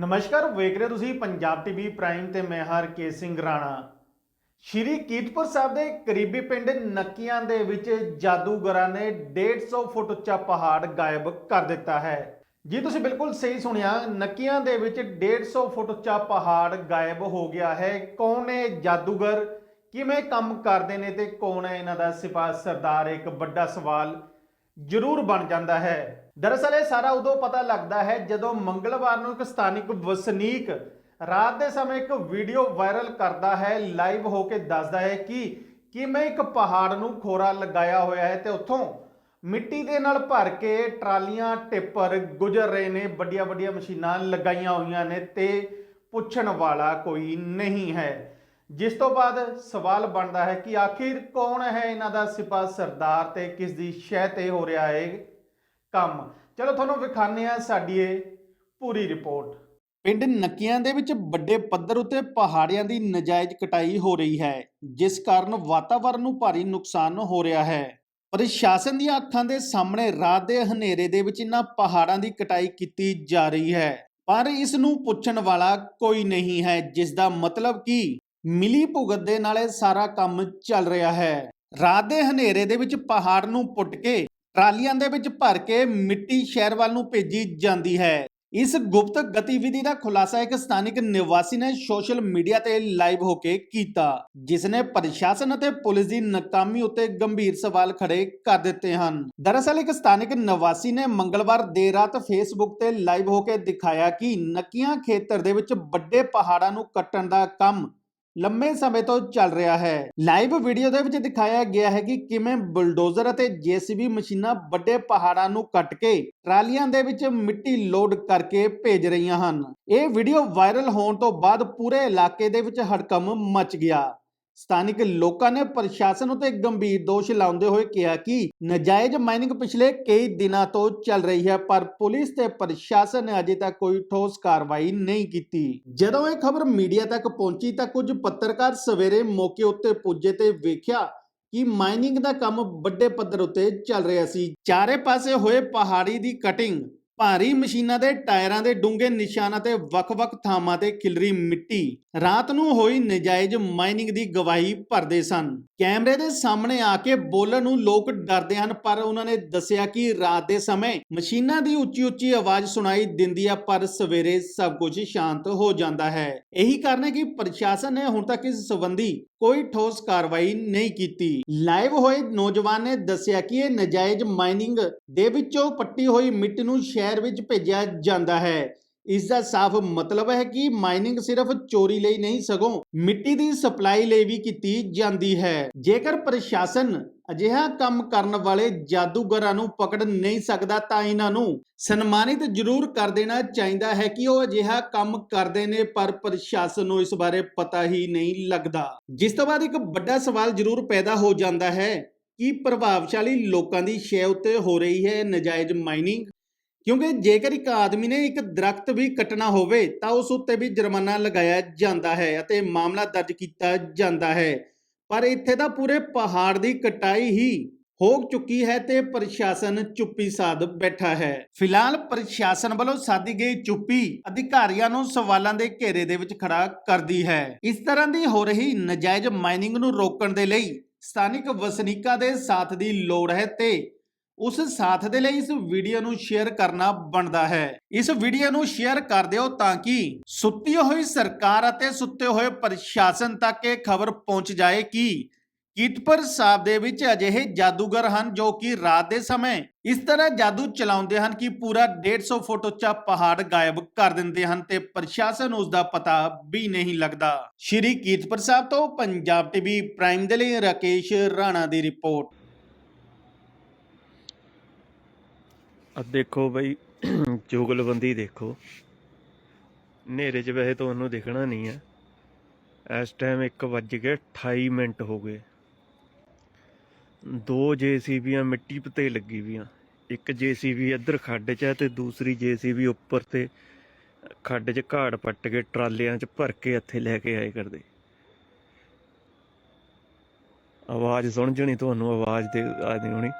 ਨਮਸਕਾਰ, ਵੇਖ ਰਹੇ ਹੋ ਤੁਸੀਂ ਪੰਜਾਬ ਟੀਵੀ ਪ੍ਰਾਈਮ ਤੇ ਮੈਂ ਹਰ ਕੇ ਸਿੰਘ ਰਾਣਾ। ਸ਼੍ਰੀ ਕੀਰਤਪੁਰ ਸਾਹਿਬ ਦੇ ਕਰੀਬੀ ਪਿੰਡ ਨੱਕੀਆਂ ਦੇ ਵਿੱਚ ਜਾਦੂਗਰਾਂ ਨੇ 150 ਫੁੱਟ ਉੱਚਾ ਪਹਾੜ ਗਾਇਬ ਕਰ ਦਿੱਤਾ ਹੈ। ਜੀ, ਤੁਸੀਂ ਬਿਲਕੁਲ ਸਹੀ ਸੁਣਿਆ, ਨੱਕੀਆਂ ਦੇ ਵਿੱਚ 150 ਫੁੱਟ ਉੱਚਾ ਪਹਾੜ ਗਾਇਬ ਹੋ ਗਿਆ ਹੈ। ਕੌਣ ਹੈ ਜਾਦੂਗਰ? ਕਿਵੇਂ ਕੰਮ ਕਰਦੇ ਨੇ ਤੇ ਕੌਣ ਹੈ ਇਹਨਾਂ ਦਾ ਸਿਪਾਹ ਸਰਦਾਰ? ਇੱਕ ਵੱਡਾ ਸਵਾਲ ਜ਼ਰੂਰ ਬਣ ਜਾਂਦਾ ਹੈ। ਦਰਅਸਲ ਇਹ ਸਾਰਾ ਉਦੋਂ ਪਤਾ ਲੱਗਦਾ ਹੈ ਜਦੋਂ ਮੰਗਲਵਾਰ ਨੂੰ ਇੱਕ ਸਥਾਨਿਕ ਵਸਨੀਕ ਰਾਤ ਦੇ ਸਮੇਂ ਇੱਕ ਵੀਡੀਓ ਵਾਇਰਲ ਕਰਦਾ ਹੈ, ਲਾਈਵ ਹੋ ਕੇ ਦੱਸਦਾ ਹੈ ਕਿ ਕਿਵੇਂ ਇੱਕ ਪਹਾੜ ਨੂੰ ਖੋਰਾ ਲਗਾਇਆ ਹੋਇਆ ਹੈ ਤੇ ਉੱਥੋਂ ਮਿੱਟੀ ਦੇ ਨਾਲ ਭਰ ਕੇ ਟਰਾਲੀਆਂ ਟਿੱਪਰ ਗੁਜ਼ਰ ਰਹੇ ਨੇ ਵੱਡੀਆਂ ਵੱਡੀਆਂ ਮਸ਼ੀਨਾਂ ਲਗਾਈਆਂ ਹੋਈਆਂ ਨੇ ਤੇ ਪੁੱਛਣ ਵਾਲਾ ਕੋਈ ਨਹੀਂ ਹੈ। ਜਿਸ ਤੋਂ ਬਾਅਦ ਸਵਾਲ ਬਣਦਾ ਹੈ ਕਿ ਆਖਿਰ ਕੌਣ ਹੈ ਇਹਨਾਂ ਦਾ ਸਿਪਾਹ ਸਰਦਾਰ ਤੇ ਕਿਸ ਦੀ ਸ਼ਹਿ ਤੇ ਹੋ ਰਿਹਾ ਹੈ ਕੰਮ? ਚਲੋ ਤੁਹਾਨੂੰ ਵਿਖਾਣੇ ਆ ਸਾਡੀ ਇਹ ਪੂਰੀ ਰਿਪੋਰਟ। ਪਿੰਡ ਨੱਕੀਆਂ ਦੇ ਵਿੱਚ ਵੱਡੇ ਪੱਧਰ ਉਤੇ ਪਹਾੜੀਆਂ ਦੀ ਨਜਾਇਜ਼ ਕਟਾਈ ਹੋ ਰਹੀ ਹੈ, ਜਿਸ ਕਾਰਨ ਵਾਤਾਵਰਣ ਨੂੰ ਭਾਰੀ ਨੁਕਸਾਨ ਹੋ ਰਿਹਾ ਹੈ। ਪ੍ਰਸ਼ਾਸਨ ਦੀਆਂ ਅੱਖਾਂ ਦੇ ਸਾਹਮਣੇ ਰਾਤ ਦੇ ਹਨੇਰੇ ਦੇ ਵਿੱਚ ਇਹਨਾਂ ਪਹਾੜਾਂ ਦੀ ਕਟਾਈ ਕੀਤੀ ਜਾ ਰਹੀ ਹੈ, ਪਰ ਇਸ ਨੂੰ ਪੁੱਛਣ ਵਾਲਾ ਕੋਈ ਨਹੀਂ ਹੈ, ਜਿਸ ਦਾ ਮਤਲਬ ਕਿ ਮਿਲੀ ਭੁਗਤ ਦੇ ਨਾਲ ਇਹ ਸਾਰਾ ਕੰਮ ਚੱਲ ਰਿਹਾ ਹੈ। ਰਾਤ ਦੇ ਹਨੇਰੇ ਦੇ ਵਿੱਚ ਪਹਾੜ ਨੂੰ ਪੁੱਟ ਕੇ, ਟਰਾਲੀਆਂ ਦੇ ਵਿੱਚ ਭਰ ਕੇ ਮਿੱਟੀ ਸ਼ਹਿਰ ਵੱਲ ਨੂੰ ਭੇਜੀ ਜਾਂਦੀ ਹੈ। ਇਸ ਗੁਪਤ ਗਤੀਵਿਧੀ ਦਾ ਖੁਲਾਸਾ ਇੱਕ ਸਥਾਨਿਕ ਨਿਵਾਸੀ ਨੇ ਸੋਸ਼ਲ ਮੀਡੀਆ ਤੇ ਲਾਈਵ ਹੋ ਕੇ ਕੀਤਾ, ਜਿਸ ਨੇ ਪ੍ਰਸ਼ਾਸਨ ਅਤੇ ਪੁਲਿਸ ਦੀ ਨਾਕਾਮੀ ਉੱਤੇ ਗੰਭੀਰ ਸਵਾਲ ਖੜੇ ਕਰ ਦਿੱਤੇ ਹਨ। ਦਰਅਸਲ, ਇੱਕ ਸਥਾਨਿਕ ਨਿਵਾਸੀ ਨੇ ਮੰਗਲਵਾਰ ਦੇਰ ਰਾਤ ਫੇਸਬੁੱਕ ਤੇ ਲਾਈਵ ਹੋ ਕੇ ਦਿਖਾਇਆ ਕਿ ਨੱਕੀਆਂ ਖੇਤਰ ਦੇ ਵਿੱਚ ਵੱਡੇ ਪਹਾੜਾਂ ਨੂੰ ਕੱਟਣ ਦਾ ਕੰਮ ਲੰਮੇ ਸਮੇਂ ਤੋਂ ਚੱਲ ਰਿਹਾ ਹੈ। ਲਾਈਵ ਵੀਡੀਓ ਦੇ ਵਿੱਚ ਦਿਖਾਇਆ ਗਿਆ ਹੈ ਕਿ ਕਿਵੇਂ ਬੁਲਡੋਜ਼ਰ ਅਤੇ ਜੀਸੀਬੀ ਮਸ਼ੀਨਾਂ ਵੱਡੇ ਪਹਾੜਾਂ ਨੂੰ ਕੱਟ ਕੇ ਟਰਾਲੀਆਂ ਦੇ ਵਿੱਚ ਮਿੱਟੀ ਲੋਡ ਕਰਕੇ ਭੇਜ ਰਹੀਆਂ ਹਨ। ਇਹ ਵੀਡੀਓ ਵਾਇਰਲ ਹੋਣ ਤੋਂ ਬਾਅਦ ਪੂਰੇ ਇਲਾਕੇ ਦੇ ਵਿੱਚ ਹੜਕੰਮ ਮਚ ਗਿਆ। ਸਥਾਨਿਕ ਲੋਕਾਂ ਨੇ ਪ੍ਰਸ਼ਾਸਨ ਉਤੇ ਗੰਭੀਰ ਦੋਸ਼ ਲਾਉਂਦੇ ਹੋਏ ਕਿਹਾ ਕਿ ਨਜਾਇਜ਼ ਮਾਈਨਿੰਗ ਪਿਛਲੇ ਕਈ ਦਿਨਾਂ ਤੋਂ ਚੱਲ ਰਹੀ ਹੈ, ਪਰ ਪੁਲਿਸ ਤੇ ਪ੍ਰਸ਼ਾਸਨ ਨੇ ਅਜੇ ਤੱਕ ਕੋਈ ਠੋਸ ਕਾਰਵਾਈ ਨਹੀਂ ਕੀਤੀ। ਜਦੋਂ ਇਹ ਖਬਰ ਮੀਡੀਆ ਤੱਕ ਪਹੁੰਚੀ ਤਾਂ ਕੁਝ ਪੱਤਰਕਾਰ ਸਵੇਰੇ ਮੌਕੇ ਉੱਤੇ ਪੁੱਜੇ ਤੇ ਵੇਖਿਆ ਕਿ ਮਾਈਨਿੰਗ ਦਾ ਕੰਮ ਵੱਡੇ ਪੱਧਰ ਉੱਤੇ ਚੱਲ ਰਿਹਾ ਸੀ। ਚਾਰੇ ਪਾਸੇ ਹੋਏ ਪਹਾੜੀ ਦੀ ਕਟਿੰਗ ਭਾਰੀ ਮਸ਼ੀਨਾਂ ਦੇ ਟਾਇਰਾਂ ਦੇ ਡੂੰਘੇ ਨਿਸ਼ਾਨਾਂ ਤੇ ਵੱਖ-ਵੱਖ ਥਾਵਾਂ ਤੇ ਖਿਲਰੀ ਮਿੱਟੀ ਰਾਤ ਨੂੰ ਹੋਈ ਨਜਾਇਜ਼ ਮਾਈਨਿੰਗ ਦੀ ਗਵਾਹੀ ਭਰਦੇ ਸਨ। ਕੈਮਰੇ ਦੇ ਸਾਹਮਣੇ ਆ ਕੇ ਬੋਲਣ ਨੂੰ ਲੋਕ ਡਰਦੇ ਹਨ, ਪਰ ਉਹਨਾਂ ਨੇ ਦੱਸਿਆ ਕਿ ਰਾਤ ਦੇ ਸਮੇਂ ਮਸ਼ੀਨਾਂ ਦੀ ਉੱਚੀ-ਉੱਚੀ ਆਵਾਜ਼ ਸੁਣਾਈ ਦਿੰਦੀ ਆ, ਪਰ ਸਵੇਰੇ ਸਭ ਕੁਝ ਸ਼ਾਂਤ ਹੋ ਜਾਂਦਾ ਹੈ। ਇਹੀ ਕਾਰਨ ਹੈ ਕਿ ਪ੍ਰਸ਼ਾਸਨ ਨੇ ਹੁਣ ਤੱਕ ਇਸ ਸੰਬੰਧੀ ਕੋਈ ਠੋਸ ਕਾਰਵਾਈ ਨਹੀਂ ਕੀਤੀ। ਲਾਈਵ ਹੋਏ ਨੌਜਵਾਨ ਨੇ ਦੱਸਿਆ ਕਿ ਇਹ ਨਜਾਇਜ਼ ਮਾਈਨਿੰਗ ਦੇ ਵਿੱਚੋਂ ਪੱਟੀ ਹੋਈ ਮਿੱਟੀ ਨੂੰ ਸ਼ਹਿਰ ਵਿੱਚ ਭੇਜਿਆ ਜਾਂਦਾ ਹੈ। ਇਸ ਦਾ ਸਾਫ਼ ਮਤਲਬ ਹੈ ਕਿ ਮਾਈਨਿੰਗ ਸਿਰਫ ਚੋਰੀ ਲਈ ਨਹੀਂ, ਸਗੋਂ ਮਿੱਟੀ ਦੀ ਸਪਲਾਈ ਲਈ ਵੀ ਕੀਤੀ ਜਾਂਦੀ ਹੈ। ਜੇਕਰ ਪ੍ਰਸ਼ਾਸਨ ਅਜਿਹਾ ਕੰਮ ਕਰਨ ਵਾਲੇ ਜਾਦੂਗਰਾਂ ਨੂੰ ਪਕੜ ਨਹੀਂ ਸਕਦਾ, ਤਾਂ ਇਹਨਾਂ ਨੂੰ ਸਨਮਾਨਿਤ ਜ਼ਰੂਰ ਕਰ ਦੇਣਾ ਚਾਹੀਦਾ ਹੈ ਕਿ ਉਹ ਅਜਿਹਾ ਕੰਮ ਕਰਦੇ ਨੇ, ਪਰ ਪ੍ਰਸ਼ਾਸਨ ਨੂੰ ਇਸ ਬਾਰੇ ਪਤਾ ਹੀ ਨਹੀਂ ਲੱਗਦਾ। ਜਿਸ ਤੋਂ ਬਾਅਦ ਇੱਕ ਵੱਡਾ ਸਵਾਲ ਜ਼ਰੂਰ ਪੈਦਾ ਹੋ ਜਾਂਦਾ ਹੈ ਕਿ ਪ੍ਰਭਾਵਸ਼ਾਲੀ ਲੋਕਾਂ ਦੀ ਸ਼ੈ ਉੱਤੇ ਹੋ ਰਹੀ ਹੈ ਨਜਾਇਜ਼ ਮਾਈਨਿੰਗ। ਕਿਉਂਕਿ ਜੇਕਰ ਇੱਕ ਆਦਮੀ ਨੇ ਇੱਕ ਦਰਖਤ ਵੀ ਕੱਟਣਾ ਹੋਵੇ, ਤਾਂ ਉਸ ਉੱਤੇ ਵੀ ਜੁਰਮਾਨਾ ਲਗਾਇਆ ਜਾਂਦਾ ਹੈ ਅਤੇ ਮਾਮਲਾ ਦਰਜ ਕੀਤਾ ਜਾਂਦਾ ਹੈ। ਪਰ ਇੱਥੇ ਤਾਂ ਪੂਰੇ ਪਹਾੜ ਦੀ ਕਟਾਈ ਹੀ ਹੋ ਚੁੱਕੀ ਹੈ ਤੇ ਪ੍ਰਸ਼ਾਸਨ ਚੁੱਪੀ ਸਾਧ ਬੈਠਾ ਹੈ। ਫਿਲਹਾਲ ਪ੍ਰਸ਼ਾਸਨ ਵੱਲੋਂ ਸਾਦੀ ਗਈ ਚੁੱਪੀ ਅਧਿਕਾਰੀਆਂ ਨੂੰ ਸਵਾਲਾਂ ਦੇ ਘੇਰੇ ਦੇ ਵਿੱਚ ਖੜਾ ਕਰਦੀ ਹੈ। ਇਸ ਤਰ੍ਹਾਂ ਦੀ ਹੋ ਰਹੀ ਨਜਾਇਜ਼ ਮਾਈਨਿੰਗ ਨੂੰ ਰੋਕਣ ਦੇ ਲਈ ਸਥਾਨਿਕ ਵਸਨੀਕਾਂ ਦੇ ਸਾਥ ਦੀ ਲੋੜ ਹੈ ਤੇ ਉਸ ਸਾਥ ਦੇ ਲਈ ਇਸ ਵੀਡੀਓ ਨੂੰ ਸ਼ੇਅਰ ਕਰਨਾ ਬਣਦਾ ਹੈ। ਇਸ ਵੀਡੀਓ ਨੂੰ ਸ਼ੇਅਰ ਕਰ ਦਿਓ ਤਾਂ ਕਿ ਸੁੱਤੀ ਹੋਈ ਸਰਕਾਰ ਅਤੇ ਸੁੱਤੇ ਹੋਏ ਪ੍ਰਸ਼ਾਸਨ ਤੱਕ ਇਹ ਖਬਰ ਪਹੁੰਚ ਜਾਏ ਕਿ ਕੀਰਤਪੁਰ ਸਾਹਿਬ ਦੇ ਵਿੱਚ ਅਜਿਹੇ ਜਾਦੂਗਰ ਹਨ ਜੋ ਕਿ ਰਾਤ ਦੇ ਸਮੇਂ ਇਸ ਤਰ੍ਹਾਂ ਜਾਦੂ ਚਲਾਉਂਦੇ ਹਨ ਕਿ ਪੂਰਾ 150 ਫੁੱਟ ਉੱਚਾ ਪਹਾੜ ਗਾਇਬ ਕਰ ਦਿੰਦੇ ਹਨ ਤੇ ਪ੍ਰਸ਼ਾਸਨ ਉਸ ਦਾ ਪਤਾ ਵੀ ਨਹੀਂ ਲੱਗਦਾ। ਸ਼੍ਰੀ ਕੀਰਤਪੁਰ ਸਾਹਿਬ ਤੋਂ ਪੰਜਾਬ ਟੀਵੀ ਪ੍ਰਾਈਮ ਦੇ ਲਈ ਰਾਕੇਸ਼ ਰਾਣਾ ਦੀ ਰਿਪੋਰਟ। ਆ ਦੇਖੋ ਬਈ, ਜੁਗਲਬੰਦੀ ਦੇਖੋ। ਹਨੇਰੇ 'ਚ ਵੈਸੇ ਤੁਹਾਨੂੰ ਦਿਖਣਾ ਨਹੀਂ ਹੈ ਇਸ ਟਾਈਮ 1 ਵੱਜ ਕੇ 28 ਮਿੰਟ ਹੋ ਗਏ। ਦੋ ਜੀਸੀਬੀਆਂ ਮਿੱਟੀ ਪਤੇ ਲੱਗੀ ਵੀਆਂ। ਇੱਕ ਜੀਸੀਬੀ ਇੱਧਰ ਖੱਡ 'ਚ ਹੈ ਤੇ ਦੂਸਰੀ ਜੀਸੀਬੀ ਉੱਪਰ ਤੇ ਖੱਡ 'ਚ ਘਾੜ ਪੱਟ ਕੇ ਟਰਾਲਿਆਂ 'ਚ ਭਰ ਕੇ ਇੱਥੇ ਲੈ ਕੇ ਆਏ ਕਰਦੇ। ਆਵਾਜ਼ ਸੁਣ ਜਣੀ ਤੁਹਾਨੂੰ, ਆਵਾਜ਼ ਤੇ ਆਦੀ ਹੋਣੀ।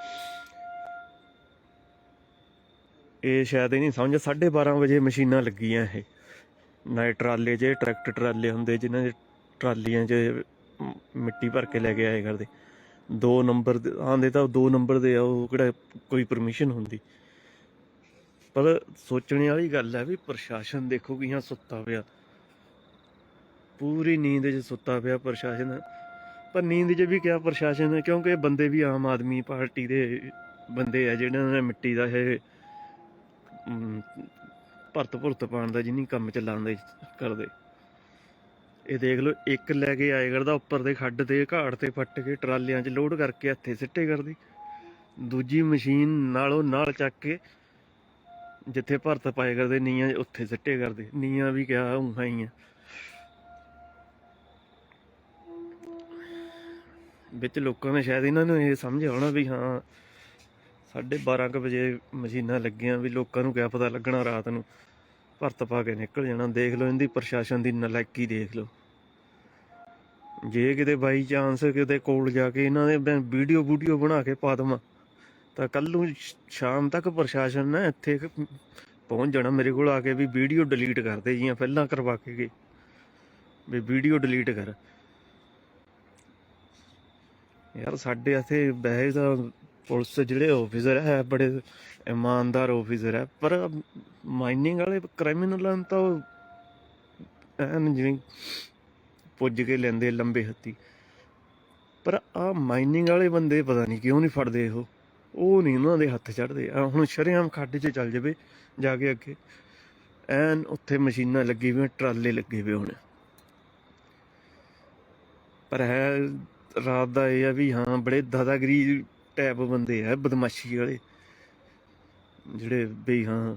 ਇਹ ਸ਼ਾਇਦ ਇਹ ਨਹੀਂ ਸਮਝ 12:30 ਵਜੇ ਮਸ਼ੀਨਾਂ ਲੱਗੀਆਂ ਇਹ। ਨਾਲੇ ਟਰਾਲੇ 'ਚ ਟਰੈਕਟਰ ਟਰਾਲੇ ਹੁੰਦੇ, ਜਿਨ੍ਹਾਂ ਦੇ ਟਰਾਲੀਆਂ 'ਚ ਮਿੱਟੀ ਭਰ ਕੇ ਲੈ ਕੇ ਆਏ ਕਰਦੇ। ਦੋ ਨੰਬਰ ਆਂਦੇ ਤਾਂ ਦੋ ਨੰਬਰ ਦੇ ਆ, ਉਹ ਕਿਹੜਾ ਕੋਈ ਪਰਮਿਸ਼ਨ ਹੁੰਦੀ। ਪਰ ਸੋਚਣ ਵਾਲੀ ਗੱਲ ਹੈ ਵੀ ਪ੍ਰਸ਼ਾਸਨ ਦੇਖੋ ਕਿ ਹਾਂ ਸੁੱਤਾ ਪਿਆ। ਪੂਰੀ ਨੀਂਦ 'ਚ ਸੁੱਤਾ ਪਿਆ ਪ੍ਰਸ਼ਾਸਨ। ਪਰ ਨੀਂਦ 'ਚ ਵੀ ਕਿਹਾ ਪ੍ਰਸ਼ਾਸਨ ਹੈ ਕਿਉਂਕਿ ਬੰਦੇ ਵੀ ਆਮ ਆਦਮੀ ਪਾਰਟੀ ਦੇ ਬੰਦੇ ਆ, ਜਿਹਨਾਂ ਨੇ ਮਿੱਟੀ ਦਾ ਇਹ ਭਰਤ ਭੁਰਤ ਪਾਉਣ ਦਾ ਜਿੰਨੀ ਕੰਮ ਚੱਲਾਉਣ ਕਰਦੇ। ਇਹ ਦੇਖ ਲਓ, ਇੱਕ ਲੈ ਕੇ ਆਏ ਕਰਦਾ ਉੱਪਰ ਦੇ ਖੱਡ ਤੇ, ਘਾੜ ਤੇ ਪੱਟ ਕੇ ਟਰਾਲਿਆਂ 'ਚ ਲੋਡ ਕਰਕੇ ਇੱਥੇ ਸਿੱਟੇ ਕਰਦੀ। ਦੂਜੀ ਮਸ਼ੀਨ ਨਾਲੋਂ ਨਾਲ ਚੱਕ ਕੇ ਜਿੱਥੇ ਭਰਤ ਪਾਏ ਕਰਦੇ ਨੀਆਂ ਉੱਥੇ ਸਿੱਟੇ ਕਰਦੇ। ਨੀਆਂ ਵੀ ਕਿਹਾ ਉਂਹਾਂ ਹੀ ਆ। ਵਿੱਚ ਲੋਕਾਂ ਨੇ ਸ਼ਾਇਦ ਇਹਨਾਂ ਨੂੰ ਇਹ ਸਮਝ ਆਉਣਾ ਵੀ ਹਾਂ ਸਾਢੇ 12 ਕੁ ਵਜੇ ਮਸ਼ੀਨਾਂ ਲੱਗੀਆਂ ਵੀ ਲੋਕਾਂ ਨੂੰ ਕਿਆ ਪਤਾ ਲੱਗਣਾ ਰਾਤ ਨੂੰ। ਭਰਤ ਪਾ ਕੇ ਨਿਕਲ ਜਾਣਾ। ਦੇਖ ਲਓ ਇਹਦੀ ਪ੍ਰਸ਼ਾਸਨ ਦੀ ਨਲਾਇਕੀ ਦੇਖ ਲਓ। ਜੇ ਕਿਤੇ ਬਾਈ ਚਾਂਸ ਕਿਤੇ ਕੋਲ ਜਾ ਕੇ ਇਹਨਾਂ ਦੇ ਵੀਡੀਓ ਵੀਡੀਓ ਬਣਾ ਕੇ ਪਾ ਦਵਾਂ, ਤਾਂ ਕੱਲ ਨੂੰ ਸ਼ਾਮ ਤੱਕ ਪ੍ਰਸ਼ਾਸਨ ਨੇ ਇੱਥੇ ਪਹੁੰਚ ਜਾਣਾ ਮੇਰੇ ਕੋਲ ਆ ਕੇ ਵੀ ਵੀਡੀਓ ਡਿਲੀਟ ਕਰ ਦੇ ਜੀਆਂ, ਪਹਿਲਾਂ ਕਰਵਾ ਕੇ ਗਏ। ਵੀ ਵੀਡੀਓ ਡਿਲੀਟ ਕਰ। ਯਾਰ ਸਾਡੇ ਇੱਥੇ ਵੈਸੇ ਤਾਂ ਪੁਲਿਸ ਜਿਹੜੇ ਆਫੀਸਰ ਹੈ, ਬੜੇ ਇਮਾਨਦਾਰ ਆਫੀਸਰ ਹੈ, ਪਰ ਮਾਈਨਿੰਗ ਵਾਲੇ ਕ੍ਰਿਮੀਨਲਾਂ ਨੂੰ ਤਾਂ ਐਨ ਜਿਵੇਂ ਪੁੱਜ ਕੇ ਲੈਂਦੇ ਲੰਬੇ ਹੱਤੀ ਪਰ ਆ ਮਾਈਨਿੰਗ ਵਾਲੇ ਬੰਦੇ ਪਤਾ ਨਹੀਂ ਕਿਉਂ ਨਹੀਂ ਫੜਦੇ ਉਹ ਉਹ ਨਹੀਂ ਉਹਨਾਂ ਦੇ ਹੱਥ ਚੜਦੇ ਆ ਹੁਣ ਸ਼ਰੇਆਮ ਖੱਡ 'ਚ ਚੱਲ ਜਾਵੇ, ਜਾ ਕੇ ਅੱਗੇ। ਐਨ ਉੱਥੇ ਮਸ਼ੀਨਾਂ ਲੱਗੀ ਹੋਈਆਂ, ਟਰਾਲੇ ਲੱਗੇ ਹੋਏ ਹੁਣ। ਪਰ ਹੈ, ਰਾਤ ਦਾ ਇਹ ਆ ਵੀ ਹਾਂ, ਬੜੇ ਦਾਦਾਗਰੀ ਟੈਪ ਬੰਦੇ ਆ, ਬਦਮਾਸ਼ੀ ਵਾਲੇ। ਜਿਹੜੇ ਬਈ ਹਾਂ,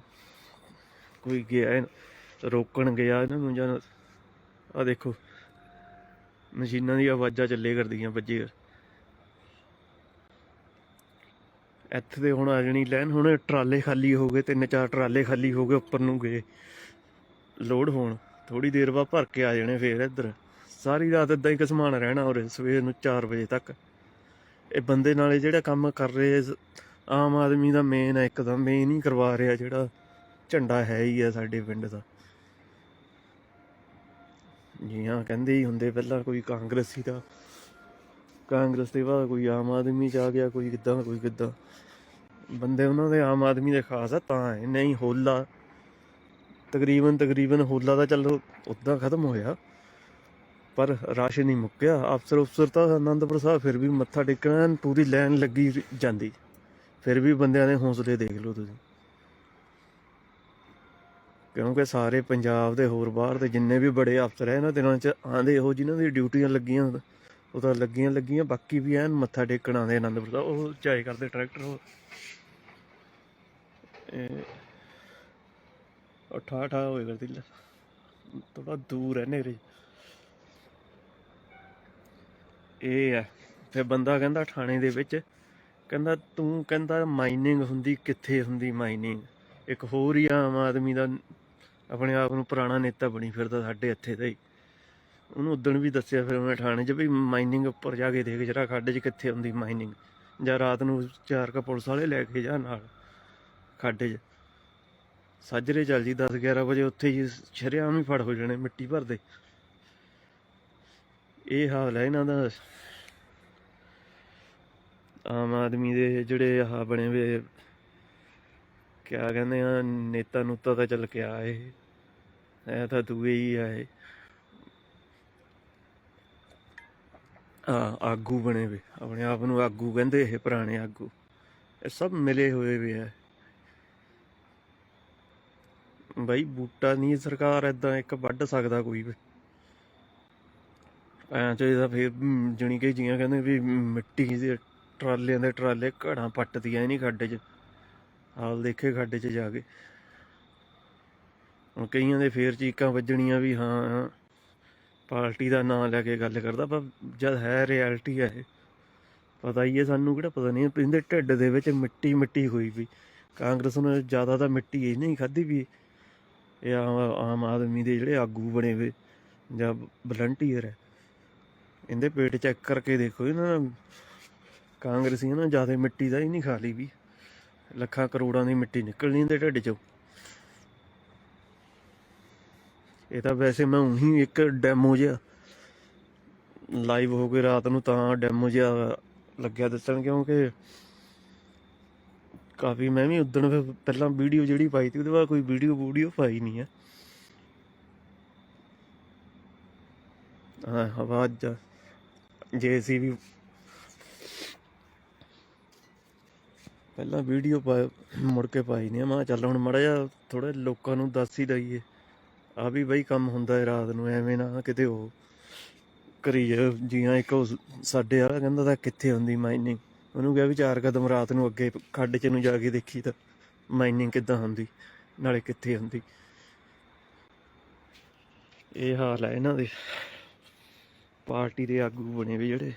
ਕੋਈ ਗਿਆ ਰੋਕਣ ਗਿਆ, ਇਹਨਾਂ ਨੂੰ ਜਾਂ ਆ ਦੇਖੋ, ਮਸ਼ੀਨਾਂ ਦੀ ਆਵਾਜ਼ਾਂ ਚੱਲੇ ਕਰਦੀਆਂ ਵੱਜੇ ਇੱਥੇ ਤੇ ਹੁਣ ਆ ਜਣੀ ਲੈਣ, ਹੁਣ ਟਰਾਲੇ ਖਾਲੀ ਹੋ ਗਏ, ਤਿੰਨ ਚਾਰ ਟਰਾਲੇ ਖਾਲੀ ਹੋ ਗਏ, ਉੱਪਰ ਨੂੰ ਗਏ। ਲੋਡ ਹੋਣ ਥੋੜੀ ਦੇਰ ਬਾਅਦ ਭਰ ਕੇ ਆ ਜਾਣੇ ਫੇਰ ਇੱਧਰ। ਸਾਰੀ ਰਾਤ ਇਦਾਂ ਹੀ ਕਸਮਾਨ ਰਹਿਣਾ ਔਰ ਸਵੇਰ ਨੂੰ 4 ਵਜੇ ਤੱਕ। ਇਹ ਬੰਦੇ ਨਾਲੇ ਜਿਹੜਾ ਕੰਮ ਕਰ ਰਹੇ ਆਮ ਆਦਮੀ ਦਾ ਮੇਨ ਹੈ ਇੱਕਦਮ ਮੇਨ ਹੀ ਕਰਵਾ ਰਿਹਾ ਜਿਹੜਾ ਝੰਡਾ ਹੈ ਹੀ ਆ ਸਾਡੇ ਪਿੰਡ ਦਾ। ਜੀ ਹਾਂ, ਕਹਿੰਦੇ ਹੀ ਹੁੰਦੇ ਪਹਿਲਾਂ ਕੋਈ ਕਾਂਗਰਸੀ ਦਾ, ਕਾਂਗਰਸ ਦੇ ਬਾਅਦ ਕੋਈ ਆਮ ਆਦਮੀ ਚ ਆ ਗਿਆ, ਕੋਈ ਕਿੱਦਾਂ ਕੋਈ ਕਿੱਦਾਂ। ਬੰਦੇ ਉਹਨਾਂ ਦੇ ਆਮ ਆਦਮੀ ਦੇ ਖਾਸ ਆ, ਤਾਂ ਹੈ ਨਹੀਂ ਹੋਲਾ। ਤਕਰੀਬਨ ਤਕਰੀਬਨ ਹੋਲਾ ਦਾ ਚੱਲ ਉਦਾਂ ਖਤਮ ਹੋਇਆ। ਪਰ ਰਸ਼ ਨਹੀਂ ਮੁੱਕਿਆ। ਅਫਸਰ ਅਫਸਰ ਤਾਂ ਆਨੰਦਪੁਰ ਸਾਹਿਬ ਫਿਰ ਵੀ ਮੱਥਾ ਟੇਕਣ ਪੂਰੀ ਲਾਈਨ ਲੱਗੀ ਜਾਂਦੀ। ਫਿਰ ਵੀ ਬੰਦਿਆਂ ਦੇ ਹੌਸਲੇ ਦੇਖ ਲਓ ਤੁਸੀਂ। ਕਿਉਂਕਿ ਸਾਰੇ ਪੰਜਾਬ ਦੇ ਹੋਰ ਬਾਹਰ ਦੇ ਜਿੰਨੇ ਵੀ ਬੜੇ ਅਫਸਰ ਹੈ ਇਹਨਾਂ ਦਿਨਾਂ 'ਚ ਆਂਦੇ ਉਹ ਜਿਨ੍ਹਾਂ ਦੀ ਡਿਊਟੀਆਂ ਲੱਗੀਆਂ, ਉਹ ਤਾਂ ਲੱਗੀਆਂ ਲੱਗੀਆਂ, ਬਾਕੀ ਵੀ ਐਨ ਮੱਥਾ ਟੇਕਣ ਆਉਂਦੇ ਆਨੰਦਪੁਰ ਸਾਹਿਬ। ਉਹ ਚਾਏ ਕਰਦੇ ਟਰੈਕਟਰ, ਉਹ ਇਹ ਠਾ ਠਾ ਹੋਏ ਕਰਦੀ ਥੋੜਾ ਦੂਰ ਹੈ ਨੇਰੇ। ਇਹ ਹੈ ਫਿਰ ਬੰਦਾ ਕਹਿੰਦਾ ਥਾਣੇ ਦੇ ਵਿੱਚ, ਕਹਿੰਦਾ ਤੂੰ ਕਹਿੰਦਾ ਮਾਈਨਿੰਗ ਹੁੰਦੀ, ਕਿੱਥੇ ਹੁੰਦੀ ਮਾਈਨਿੰਗ ਇੱਕ ਹੋਰ ਹੀ ਆਮ ਆਦਮੀ ਦਾ ਆਪਣੇ ਆਪ ਨੂੰ ਪੁਰਾਣਾ ਨੇਤਾ ਬਣੀ ਫਿਰਦਾ ਸਾਡੇ ਇੱਥੇ ਦਾ ਹੀ। ਉਹਨੂੰ ਉਦੋਂ ਵੀ ਦੱਸਿਆ ਫਿਰ ਮੈਂ ਥਾਣੇ 'ਚ ਵੀ ਮਾਈਨਿੰਗ ਉੱਪਰ ਜਾ ਕੇ ਦੇਖ ਜਰਾ ਖੱਡ 'ਚ ਕਿੱਥੇ ਹੁੰਦੀ ਮਾਈਨਿੰਗ ਜਾਂ ਰਾਤ ਨੂੰ ਚਾਰ ਕਾ ਪੁਲਿਸ ਵਾਲੇ ਲੈ ਕੇ ਜਾ ਨਾਲ ਖੱਡ 'ਚ। ਸਾਜਰੇ ਚੱਲ ਜੀ 10 11 ਵਜੇ ਉੱਥੇ ਹੀ ਸ਼ਰੇਆਮ ਹੀ ਫੜ ਹੋ ਜਾਣੇ, ਮਿੱਟੀ ਭਰਦੇ ਇਹ ਹਾਲ ਹੈ ਇਹਨਾਂ ਦਾ। ਆਮ ਆਦਮੀ ਦੇ ਜਿਹੜੇ ਆ ਬਣੇ ਵੇ ਕਿਆ ਕਹਿੰਦੇ ਆ, ਨੇਤਾ ਨੂਤਾ ਤਾਂ ਚੱਲ ਕੇ ਆਏ। ਇਹ ਤਾਂ ਦੂਏ ਹੀ ਆਏ ਆ ਆਗੂ ਬਣੇ ਵੇ ਆਪਣੇ ਆਪ ਨੂੰ ਆਗੂ ਕਹਿੰਦੇ ਇਹ, ਪੁਰਾਣੇ ਆਗੂ। ਇਹ ਸਭ ਮਿਲੇ ਹੋਏ ਵੇ ਆ। ਬਈ ਬੂਟਾ ਨਹੀਂ, ਸਰਕਾਰ ਏਦਾਂ ਇੱਕ ਵੱਢ ਸਕਦਾ ਕੋਈ ਵੀ। ਐਂ ਤੇ ਫਿਰ ਫੇਰ ਜਾਣੀ ਕਿ ਜੀਆਂ ਕਹਿੰਦੇ ਵੀ ਮਿੱਟੀ ਦੇ ਟਰਾਲਿਆਂ ਦੇ ਟਰਾਲੇ ਘੜਾਂ ਪੱਟਦੀਆਂ ਨਹੀਂ ਖੱਡ 'ਚ। ਹਾਲ ਦੇਖੇ ਖੱਡ 'ਚ ਜਾ ਕੇ। ਹੁਣ ਕਈਆਂ ਦੇ ਫੇਰ ਚੀਕਾਂ ਵੱਜਣੀਆਂ ਵੀ ਹਾਂ ਪਾਰਟੀ ਦਾ ਨਾਂ ਲੈ ਕੇ ਗੱਲ ਕਰਦਾ, ਪਰ ਜਦ ਹੈ ਰਿਐਲਿਟੀ ਹੈ ਇਹ, ਪਤਾ ਹੀ ਹੈ ਸਾਨੂੰ ਕਿਹੜਾ ਪਤਾ ਨਹੀਂ ਇਹਦੇ ਢਿੱਡ ਦੇ ਵਿੱਚ ਮਿੱਟੀ ਮਿੱਟੀ ਹੋਈ ਵੀ। ਕਾਂਗਰਸ ਨੂੰ ਜ਼ਿਆਦਾ ਤਾਂ ਮਿੱਟੀ ਇਹ ਨਹੀਂ ਖਾਧੀ ਵੀ। ਇਹ ਆਮ ਆਮ ਆਦਮੀ ਦੇ ਜਿਹੜੇ ਆਗੂ ਬਣੇ ਵੇ ਜਾਂ ਵਲੰਟੀਅਰ ਹੈ। ਇਹਦੇ ਪੇਟ ਚੈੱਕ ਕਰਕੇ ਦੇਖੋ, ਇਹਨਾਂ ਨੇ ਕਾਂਗਰਸੀਆਂ ਜ਼ਿਆਦਾ ਮਿੱਟੀ ਦਾ ਹੀ ਨਹੀਂ ਖਾ ਲਈ ਵੀ। ਲੱਖਾਂ ਕਰੋੜਾਂ ਦੀ ਮਿੱਟੀ ਨਿਕਲਣੀ ਇਹਦੇ ਢਿੱਡ ਚੋਂ। ਇਹ ਤਾਂ ਵੈਸੇ ਮੈਂ ਉਹੀ ਇੱਕ ਡੈਮੋ ਜਿਹਾ ਲਾਈਵ ਹੋ ਕੇ ਰਾਤ ਨੂੰ ਤਾਂ ਡੈਮੋ ਜਿਹਾ ਲੱਗਿਆ ਦੱਸਣ, ਕਿਉਂਕਿ ਕਾਫੀ ਮੈਂ ਵੀ ਉਦੋਂ ਫਿਰ ਪਹਿਲਾਂ ਵੀਡੀਓ ਜਿਹੜੀ ਪਾਈ ਸੀ, ਉਹਦੇ ਬਾਅਦ ਕੋਈ ਵੀਡੀਓ ਵੀਡੀਓ ਪਾਈ ਨਹੀਂ ਹੈ ਹਾਂ ਆਵਾਜ਼ ਜੇ ਸੀ ਵੀ ਪਹਿਲਾਂ ਵੀਡੀਓ ਪਾ ਮੁੜ ਕੇ ਪਾਈ ਨਹੀਂ ਮੈਂ ਕਿਹਾ ਚੱਲ ਹੁਣ ਮੜਾ ਜਾ ਥੋੜਾ ਲੋਕਾਂ ਨੂੰ ਦੱਸ ਹੀ ਦਈਏ। ਆ ਵੀ ਬਈ ਕੰਮ ਹੁੰਦਾ ਹੈ ਰਾਤ ਨੂੰ, ਐਵੇਂ ਨਾ ਕਿਤੇ ਉਹ ਕਰੀ ਜਾ ਜੀਆਂ ਇੱਕ ਉਹ ਸਾਡੇ ਵਾਲਾ ਕਹਿੰਦਾ ਤਾਂ ਕਿੱਥੇ ਹੁੰਦੀ ਮਾਈਨਿੰਗ ਉਹਨੂੰ ਕਿਹਾ ਵੀ ਚਾਰ ਕਦਮ ਰਾਤ ਨੂੰ ਅੱਗੇ ਖੱਡ ਚ ਨੂੰ ਜਾ ਕੇ ਦੇਖੀ ਤਾਂ ਮਾਈਨਿੰਗ ਕਿੱਦਾਂ ਹੁੰਦੀ, ਨਾਲੇ ਕਿੱਥੇ ਹੁੰਦੀ। ਇਹ ਹਾਲ ਹੈ ਇਹਨਾਂ ਦੇ। ਪਾਰਟੀ ਦੇ ਆਗੂ ਬਣੇ ਵੀ ਜਿਹੜੇ।